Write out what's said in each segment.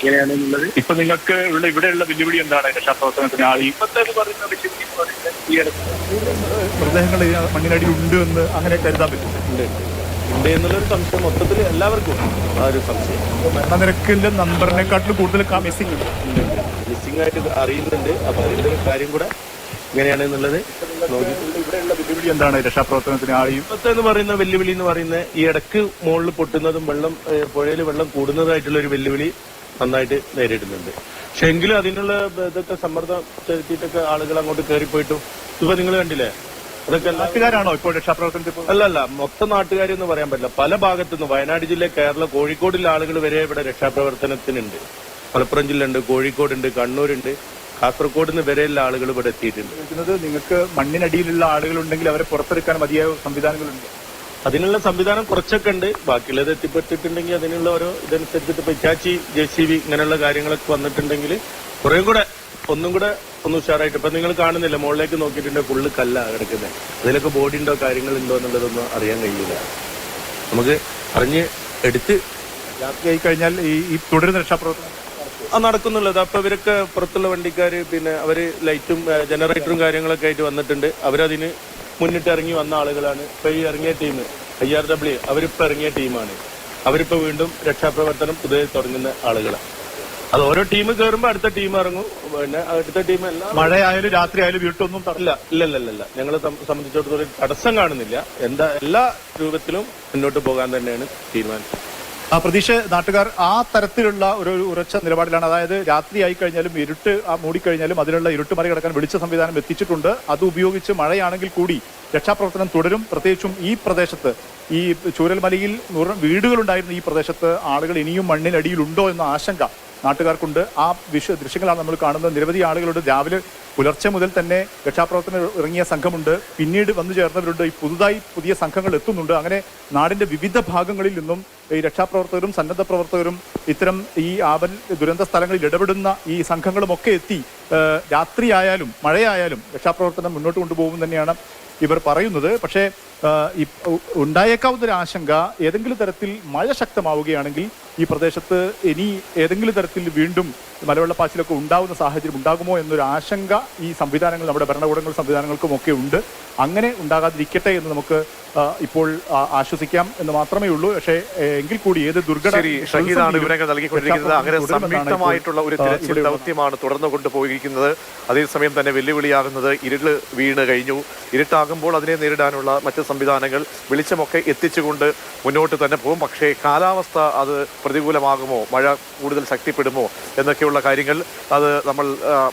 എങ്ങനെയാണെന്നുള്ളത്? ഇപ്പൊ നിങ്ങൾക്ക് ഉള്ള ഇവിടെയുള്ള വെല്ലുവിളി എന്താണ് രക്ഷാപ്രവർത്തനത്തിന് ആ ഈ ഇപ്പത്തേക്ക് പറയുന്ന വെല്ലുവിളി എന്ന് പറയുന്നത് ഈ അടുത്ത് മൃതദേഹങ്ങൾ ഈ ഉണ്ട് എന്ന് അങ്ങനെ കരുതാൻ പറ്റും ഉണ്ട്. ഉണ്ട് എന്നുള്ളൊരു സംശയം മൊത്തത്തിൽ എല്ലാവർക്കും ആ ഒരു സംശയം. മരണനിരക്കിന്റെ നമ്പറിനെക്കാട്ടിലും കൂടുതൽ മിസ്സിംഗ് ഉണ്ട്. ഉണ്ട്. മിസ്സിംഗ് ആയിട്ട് അറിയുന്നുണ്ട്. അപ്പൊ അതിന്റെ ഒരു കാര്യം കൂടെ എങ്ങനെയാണെന്നുള്ളത് നോക്കി. ഇവിടെയുള്ള വെല്ലുവിളി എന്താണ് രക്ഷാപ്രവർത്തനത്തിന് ആ ഈ ഇപ്പത്തെ എന്ന് പറയുന്ന വെല്ലുവിളി എന്ന് പറയുന്നത് ഈ ഇടയ്ക്ക് മുകളിൽ പൊട്ടുന്നതും വെള്ളം പുഴയിൽ വെള്ളം കൂടുന്നതായിട്ടുള്ള ഒരു വെല്ലുവിളി നന്നായിട്ട് നേരിടുന്നുണ്ട്. പക്ഷെ എങ്കിലും അതിനുള്ള ഇതൊക്കെ സമ്മർദ്ദം ചെലുത്തിയിട്ടൊക്കെ ആളുകൾ അങ്ങോട്ട് കയറിപ്പോയിട്ടും ഇപ്പൊ നിങ്ങൾ കണ്ടില്ലേ? അതൊക്കെ നാട്ടുകാരാണോ ഇപ്പോൾ രക്ഷാപ്രവർത്തനത്തിൽ അല്ല അല്ല മൊത്തം നാട്ടുകാരെന്ന് പറയാൻ പറ്റില്ല. പല ഭാഗത്തുനിന്ന് വയനാട് ജില്ല കേരള കോഴിക്കോടിലെ ആളുകൾ വരെ ഇവിടെ രക്ഷാപ്രവർത്തനത്തിനുണ്ട്. മലപ്പുറം ജില്ല ഉണ്ട് കോഴിക്കോടുണ്ട് കണ്ണൂരുണ്ട്. കാസർഗോഡ് നിന്ന് വരെയുള്ള ആളുകൾ ഇവിടെ എത്തിയിട്ടുണ്ട്. നിങ്ങൾക്ക് മണ്ണിനടിയിലുള്ള ആളുകളുണ്ടെങ്കിൽ അവരെ പുറത്തെടുക്കാൻ മതിയായ സംവിധാനങ്ങളുണ്ട്. അതിനുള്ള സംവിധാനം കുറച്ചൊക്കെ ഉണ്ട്. ബാക്കിയുള്ളത് എത്തിപ്പെട്ടിട്ടുണ്ടെങ്കിൽ അതിനുള്ള ഓരോ ഇതനുസരിച്ചിട്ട് ഇപ്പൊ ഇറ്റാച്ചി ജെ സി ബി ഇങ്ങനെയുള്ള കാര്യങ്ങളൊക്കെ വന്നിട്ടുണ്ടെങ്കിൽ കുറേ കൂടെ ഒന്നും കൂടെ ഒന്ന് ഉഷാറായിട്ട്. ഇപ്പൊ നിങ്ങൾ കാണുന്നില്ല മുകളിലേക്ക് നോക്കിയിട്ടുണ്ട് ഫുള്ള് കല്ല കിടക്കുന്നത് അതിലൊക്കെ ബോഡി ഉണ്ടോ കാര്യങ്ങളുണ്ടോ എന്നുള്ളതൊന്നും അറിയാൻ കഴിയില്ല. നമുക്ക് അറിഞ്ഞ് എടുത്ത് രാത്രി കഴിഞ്ഞാൽ ഈ ഈ തുടരുന്ന രക്ഷാപ്രവർത്തനം ആ നടക്കുന്നുള്ളത്. അപ്പൊ ഇവരൊക്കെ പുറത്തുള്ള വണ്ടിക്കാര് പിന്നെ അവർ ലൈറ്റും ജനറേറ്ററും കാര്യങ്ങളൊക്കെ ആയിട്ട് വന്നിട്ടുണ്ട്. അവരതിന് മുന്നിട്ട് ഇറങ്ങി വന്ന ആളുകളാണ് ഇപ്പൊ ഈ ഇറങ്ങിയ ടീം ഐ ആർ ഡബ്ല്യു അവരിപ്പോ ഇറങ്ങിയ ടീമാണ് അവരിപ്പോ വീണ്ടും രക്ഷാപ്രവർത്തനം പുതിയ തുടങ്ങുന്ന ആളുകളാണ്. അത് ഓരോ ടീം കയറുമ്പോ അടുത്ത ടീം ഇറങ്ങും. പിന്നെ അടുത്ത ടീം എല്ലാം മഴയായാലും രാത്രി ആയാലും വീട്ടൊന്നും തടയില്ല ഇല്ല ഇല്ല ഇല്ല ഇല്ല ഞങ്ങളെ സംബന്ധിച്ചിടത്തോളം തടസ്സം കാണുന്നില്ല. എന്താ എല്ലാ രൂപത്തിലും മുന്നോട്ട് പോകാൻ തന്നെയാണ് തീരുമാനം. ആ പ്രതീക്ഷ നാട്ടുകാർ ആ തരത്തിലുള്ള ഒരു ഉറച്ച നിലപാടിലാണ്. അതായത് രാത്രി ആയി കഴിഞ്ഞാലും ഇരുട്ട് മൂടിക്കഴിഞ്ഞാലും അതിനുള്ള ഇരുട്ട് മറികടക്കാൻ വെളിച്ച സംവിധാനം എത്തിച്ചിട്ടുണ്ട്. അത് ഉപയോഗിച്ച് മഴയാണെങ്കിൽ കൂടി രക്ഷാപ്രവർത്തനം തുടരും. പ്രത്യേകിച്ചും ഈ പ്രദേശത്ത് ഈ ചൂരൽമലയിൽ വീടുകളുണ്ടായിരുന്ന ഈ പ്രദേശത്ത് ആളുകൾ ഇനിയും മണ്ണിനടിയിലുണ്ടോ എന്ന ആശങ്ക നാട്ടുകാർക്കുണ്ട്. ആ വിഷ ദൃശ്യങ്ങളാണ് നമ്മൾ കാണുന്നത്. നിരവധി ആളുകളുണ്ട്. രാവിലെ പുലർച്ചെ മുതൽ തന്നെ രക്ഷാപ്രവർത്തനം ഇറങ്ങിയ സംഘമുണ്ട്. പിന്നീട് വന്നു ചേർന്നവരുണ്ട്. ഈ പുതുതായി പുതിയ സംഘങ്ങൾ എത്തുന്നുണ്ട്. അങ്ങനെ നാടിന്റെ വിവിധ ഭാഗങ്ങളിൽ നിന്നും ഈ രക്ഷാപ്രവർത്തകരും സന്നദ്ധ പ്രവർത്തകരും ഇത്തരം ഈ ആപൽ ദുരന്ത സ്ഥലങ്ങളിൽ ഇടപെടുന്ന ഈ സംഘങ്ങളും ഒക്കെ എത്തി രാത്രിയായാലും മഴയായാലും രക്ഷാപ്രവർത്തനം മുന്നോട്ട് കൊണ്ടുപോകും തന്നെയാണ് ഇവർ പറയുന്നത്. പക്ഷേ ഉണ്ടായേക്കാവുന്ന ഒരു ആശങ്ക ഏതെങ്കിലും തരത്തിൽ മഴ ശക്തമാവുകയാണെങ്കിൽ ഈ പ്രദേശത്ത് ഇനി ഏതെങ്കിലും തരത്തിൽ വീണ്ടും മലവെള്ളപ്പാച്ചിലൊക്കെ ഉണ്ടാകുന്ന സാഹചര്യം ഉണ്ടാകുമോ എന്നൊരു ആശങ്ക ഈ സംവിധാനങ്ങൾ നമ്മുടെ ഭരണകൂടങ്ങൾ സംവിധാനങ്ങൾക്കും ഒക്കെ ഉണ്ട്. അങ്ങനെ ഉണ്ടാകാതിരിക്കട്ടെ എന്ന് നമുക്ക് ഇപ്പോൾ ആശ്വസിക്കാം എന്ന് മാത്രമേ ഉള്ളൂ. പക്ഷേ എങ്കിൽ കൂടി ഏത് സംയുക്തമായിട്ടുള്ള ഒരു തിരച്ചിൽ ദൗത്യമാണ് തുടർന്നു കൊണ്ടുപോയിരിക്കുന്നത്. അതേസമയം തന്നെ വെല്ലുവിളിയാകുന്നത് ഇരുൾ വീണ് കഴിഞ്ഞു. ഇരുട്ടാകുമ്പോൾ അതിനെ നേരിടാനുള്ള മറ്റ് സംവിധാനങ്ങൾ വെളിച്ചമൊക്കെ എത്തിച്ചുകൊണ്ട് മുന്നോട്ട് തന്നെ പോകും. പക്ഷേ കാലാവസ്ഥ അത് പ്രതികൂലമാകുമോ? മഴ കൂടുതൽ ശക്തിപ്പെടുമോ? എന്നൊക്കെയുള്ള കാര്യങ്ങൾ അത് നമ്മൾ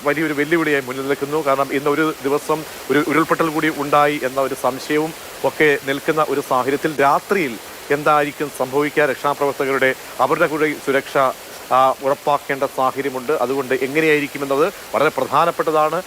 വലിയൊരു വെല്ലുവിളിയായി മുന്നിൽ നിൽക്കുന്നു കാരണം ഇന്ന് ഒരു ദിവസം ഒരു ഉരുൾപൊട്ടൽ കൂടി ഉണ്ടായി എന്ന ഒരു സംശയവും ഒക്കെ നിൽക്കുന്ന ഒരു സാഹചര്യത്തിൽ രാത്രിയിൽ എന്തായിരിക്കും സംഭവിക്കുക? രക്ഷാപ്രവർത്തകരുടെ അവരുടെ കൂടെ സുരക്ഷ ഉറപ്പാക്കേണ്ട സാഹചര്യമുണ്ട്. അതുകൊണ്ട് എങ്ങനെയായിരിക്കും എന്നത് വളരെ പ്രധാനപ്പെട്ടതാണ്.